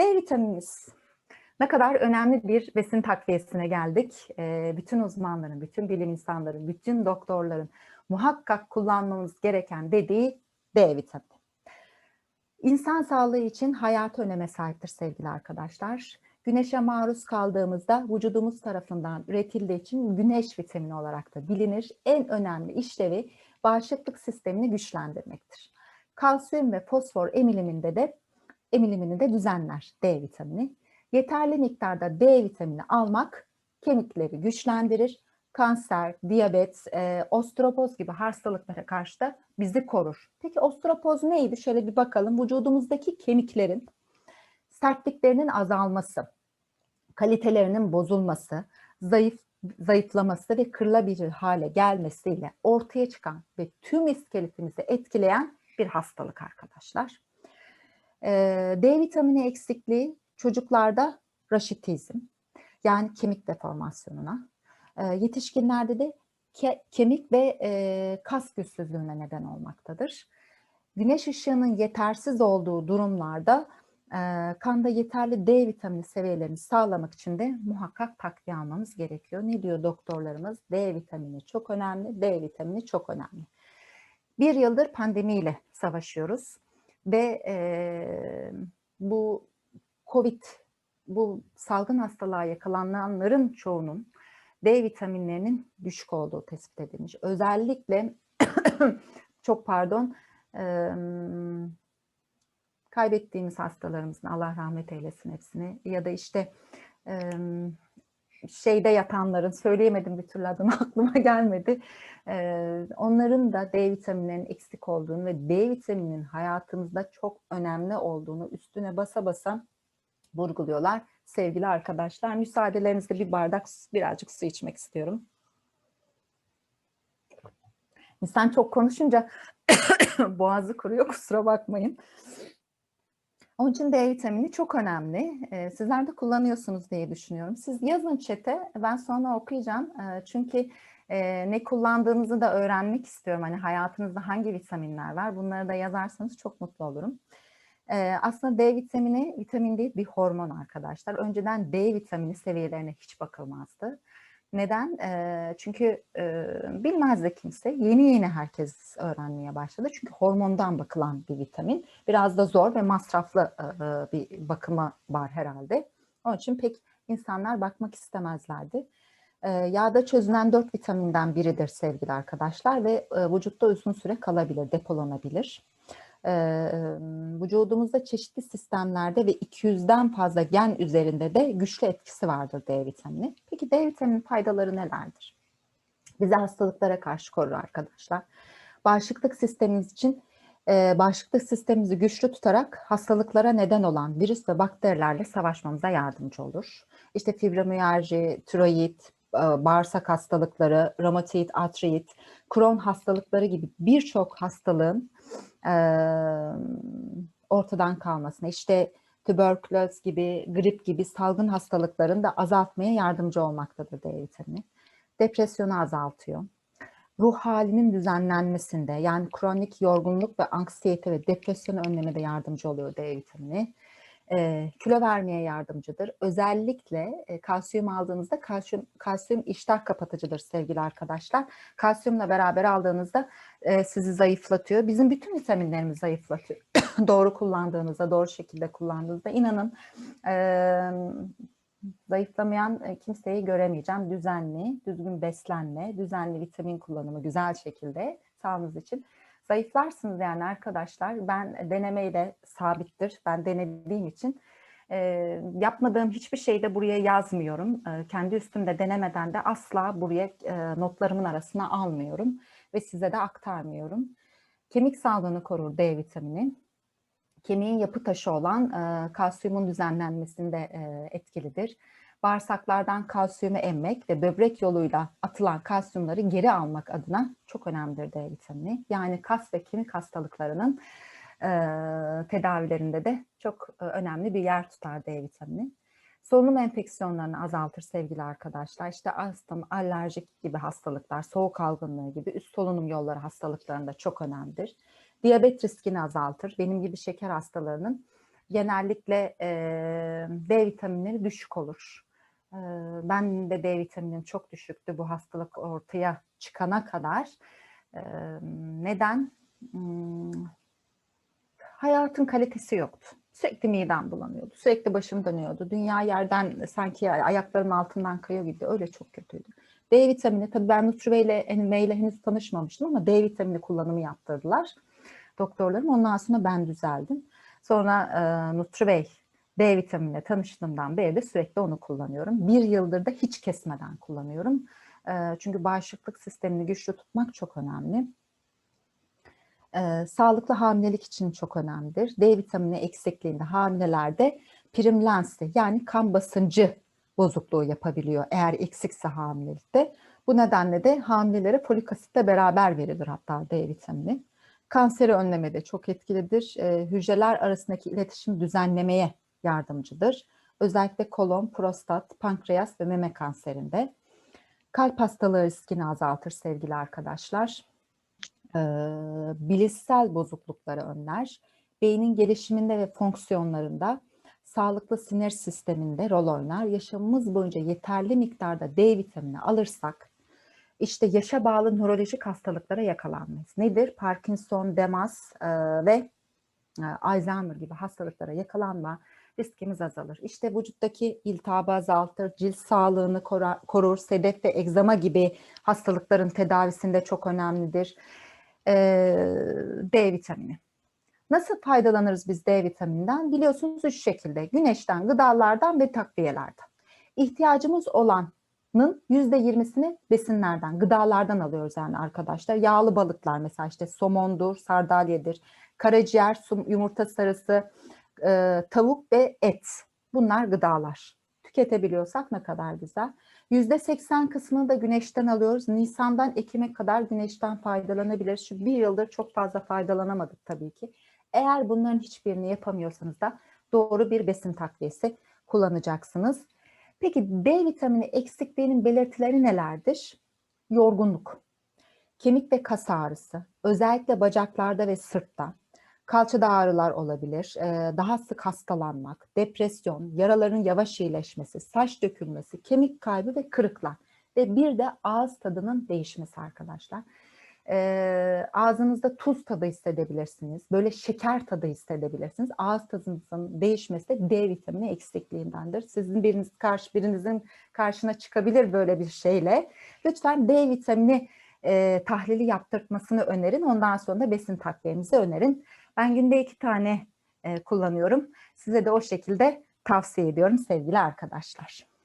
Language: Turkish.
D vitaminimiz. Ne kadar önemli bir besin takviyesine geldik. Ee, bütün uzmanların, bütün bilim insanların, bütün doktorların muhakkak kullanmamız gereken dediği D vitamini. İnsan sağlığı için hayatı öneme sahiptir sevgili arkadaşlar. Güneşe maruz kaldığımızda vücudumuz tarafından üretildiği için güneş vitamini olarak da bilinir. En önemli işlevi bağışıklık sistemini güçlendirmektir. Kalsiyum ve fosfor emiliminde de emilimini de düzenler D vitamini. Yeterli miktarda D vitamini almak kemikleri güçlendirir. Kanser, diyabet, e, osteoporoz gibi hastalıklara karşı da bizi korur. Peki osteoporoz neydi? Şöyle bir bakalım. Vücudumuzdaki kemiklerin sertliklerinin azalması, kalitelerinin bozulması, zayıf zayıflaması ve kırılabilir hale gelmesiyle ortaya çıkan ve tüm iskeletimizi etkileyen bir hastalık arkadaşlar. D vitamini eksikliği çocuklarda raşitizm yani kemik deformasyonuna, yetişkinlerde de ke kemik ve e, kas güçsüzlüğüne neden olmaktadır. Güneş ışığının yetersiz olduğu durumlarda e, kanda yeterli D vitamini seviyelerini sağlamak için de muhakkak takviye almamız gerekiyor. Ne diyor doktorlarımız? D vitamini çok önemli, D vitamini çok önemli. Bir yıldır pandemiyle savaşıyoruz ve e, bu COVID, bu salgın hastalığa yakalananların çoğunun D vitaminlerinin düşük olduğu tespit edilmiş. Özellikle çok pardon e, kaybettiğimiz hastalarımızın Allah rahmet eylesin hepsini ya da işte e, şeyde yatanların söyleyemedim bir türlü adını aklıma gelmedi. E, onların da D vitaminlerinin eksik olduğunu ve D vitamininin hayatımızda çok önemli olduğunu üstüne basa basa vurguluyorlar. Sevgili arkadaşlar, müsaadelerinizle bir bardak birazcık su içmek istiyorum. İnsan çok konuşunca boğazı kuruyor, kusura bakmayın. Onun için D vitamini çok önemli. Sizler de kullanıyorsunuz diye düşünüyorum. Siz yazın çete, ben sonra okuyacağım. Çünkü ne kullandığınızı da öğrenmek istiyorum. Hani hayatınızda hangi vitaminler var? Bunları da yazarsanız çok mutlu olurum. Aslında D vitamini, vitamin değil bir hormon arkadaşlar. Önceden D vitamini seviyelerine hiç bakılmazdı. Neden? Çünkü bilmezdi kimse. Yeni yeni herkes öğrenmeye başladı. Çünkü hormondan bakılan bir vitamin. Biraz da zor ve masraflı bir bakımı var herhalde. Onun için pek insanlar bakmak istemezlerdi. Yağda çözünen dört vitaminden biridir sevgili arkadaşlar ve vücutta uzun süre kalabilir, depolanabilir vücudumuzda çeşitli sistemlerde ve 200'den fazla gen üzerinde de güçlü etkisi vardır D vitamini. Peki D vitaminin faydaları nelerdir? Bizi hastalıklara karşı korur arkadaşlar. Bağışıklık sistemimiz için bağışıklık sistemimizi güçlü tutarak hastalıklara neden olan virüs ve bakterilerle savaşmamıza yardımcı olur. İşte fibromiyalji, tiroid, bağırsak hastalıkları, romatoid artrit, kron hastalıkları gibi birçok hastalığın ortadan kalmasına, işte tüberküloz gibi, grip gibi salgın hastalıkların da azaltmaya yardımcı olmaktadır D vitamini. Depresyonu azaltıyor. Ruh halinin düzenlenmesinde yani kronik yorgunluk ve anksiyete ve depresyonu önlemede yardımcı oluyor D vitamini. E, kilo vermeye yardımcıdır. Özellikle e, kalsiyum aldığınızda kalsiyum, kalsiyum iştah kapatıcıdır sevgili arkadaşlar. Kalsiyumla beraber aldığınızda e, sizi zayıflatıyor. Bizim bütün vitaminlerimizi zayıflatıyor. doğru kullandığınızda, doğru şekilde kullandığınızda inanın e, zayıflamayan kimseyi göremeyeceğim. Düzenli, düzgün beslenme, düzenli vitamin kullanımı güzel şekilde sağlığınız için zayıflarsınız yani arkadaşlar. Ben denemeyle sabittir. Ben denediğim için e, yapmadığım hiçbir şeyi de buraya yazmıyorum. E, kendi üstümde denemeden de asla buraya e, notlarımın arasına almıyorum ve size de aktarmıyorum. Kemik sağlığını korur D vitamini. Kemiğin yapı taşı olan e, kalsiyumun düzenlenmesinde e, etkilidir bağırsaklardan kalsiyumu emmek ve böbrek yoluyla atılan kalsiyumları geri almak adına çok önemlidir D vitamini. Yani kas ve kemik hastalıklarının e, tedavilerinde de çok e, önemli bir yer tutar D vitamini. Solunum enfeksiyonlarını azaltır sevgili arkadaşlar. İşte astım, alerjik gibi hastalıklar, soğuk algınlığı gibi üst solunum yolları hastalıklarında çok önemlidir. Diyabet riskini azaltır. Benim gibi şeker hastalarının genellikle e, D vitaminleri düşük olur. E, ben de D vitaminim çok düşüktü bu hastalık ortaya çıkana kadar. E, neden? Hmm, hayatın kalitesi yoktu. Sürekli midem bulanıyordu. Sürekli başım dönüyordu. Dünya yerden sanki ayaklarımın altından kayıyor gibi. Öyle çok kötüydü. D vitamini tabii ben Nutrive ile, ile henüz tanışmamıştım ama D vitamini kullanımı yaptırdılar doktorlarım. Ondan sonra ben düzeldim. Sonra e, Nutrivey D vitaminiyle tanıştığımdan beri de sürekli onu kullanıyorum. Bir yıldır da hiç kesmeden kullanıyorum. E, çünkü bağışıklık sistemini güçlü tutmak çok önemli. E, sağlıklı hamilelik için çok önemlidir. D vitamini eksikliğinde hamilelerde primlensi yani kan basıncı bozukluğu yapabiliyor eğer eksikse hamilelikte. Bu nedenle de hamilelere folik asitle beraber verilir hatta D vitamini. Kanseri önlemede çok etkilidir. E, hücreler arasındaki iletişim düzenlemeye yardımcıdır. Özellikle kolon, prostat, pankreas ve meme kanserinde. Kalp hastalığı riskini azaltır sevgili arkadaşlar. E, bilişsel bozuklukları önler. Beynin gelişiminde ve fonksiyonlarında sağlıklı sinir sisteminde rol oynar. Yaşamımız boyunca yeterli miktarda D vitamini alırsak işte yaşa bağlı nörolojik hastalıklara yakalanmayız. Nedir? Parkinson, Demas e, ve e, Alzheimer gibi hastalıklara yakalanma riskimiz azalır. İşte vücuttaki iltihabı azaltır, cilt sağlığını korur, sedef ve egzama gibi hastalıkların tedavisinde çok önemlidir. E, D vitamini. Nasıl faydalanırız biz D vitamininden? Biliyorsunuz üç şekilde. Güneşten, gıdalardan ve takviyelerden. İhtiyacımız olan yüzde yirmisini besinlerden, gıdalardan alıyoruz yani arkadaşlar. Yağlı balıklar mesela işte somondur, sardalyedir, karaciğer, yumurta sarısı, e, tavuk ve et. Bunlar gıdalar. Tüketebiliyorsak ne kadar güzel. Yüzde seksen kısmını da güneşten alıyoruz. Nisan'dan Ekim'e kadar güneşten faydalanabiliriz. Şu bir yıldır çok fazla faydalanamadık tabii ki. Eğer bunların hiçbirini yapamıyorsanız da doğru bir besin takviyesi kullanacaksınız. Peki D vitamini eksikliğinin belirtileri nelerdir? Yorgunluk, kemik ve kas ağrısı, özellikle bacaklarda ve sırtta, kalçada ağrılar olabilir, daha sık hastalanmak, depresyon, yaraların yavaş iyileşmesi, saç dökülmesi, kemik kaybı ve kırıklar. Ve bir de ağız tadının değişmesi arkadaşlar e, ağzınızda tuz tadı hissedebilirsiniz. Böyle şeker tadı hissedebilirsiniz. Ağız tadınızın değişmesi de D vitamini eksikliğindendir. Sizin biriniz karşı birinizin karşına çıkabilir böyle bir şeyle. Lütfen D vitamini e, tahlili yaptırtmasını önerin. Ondan sonra da besin takviyemizi önerin. Ben günde iki tane e, kullanıyorum. Size de o şekilde tavsiye ediyorum sevgili arkadaşlar.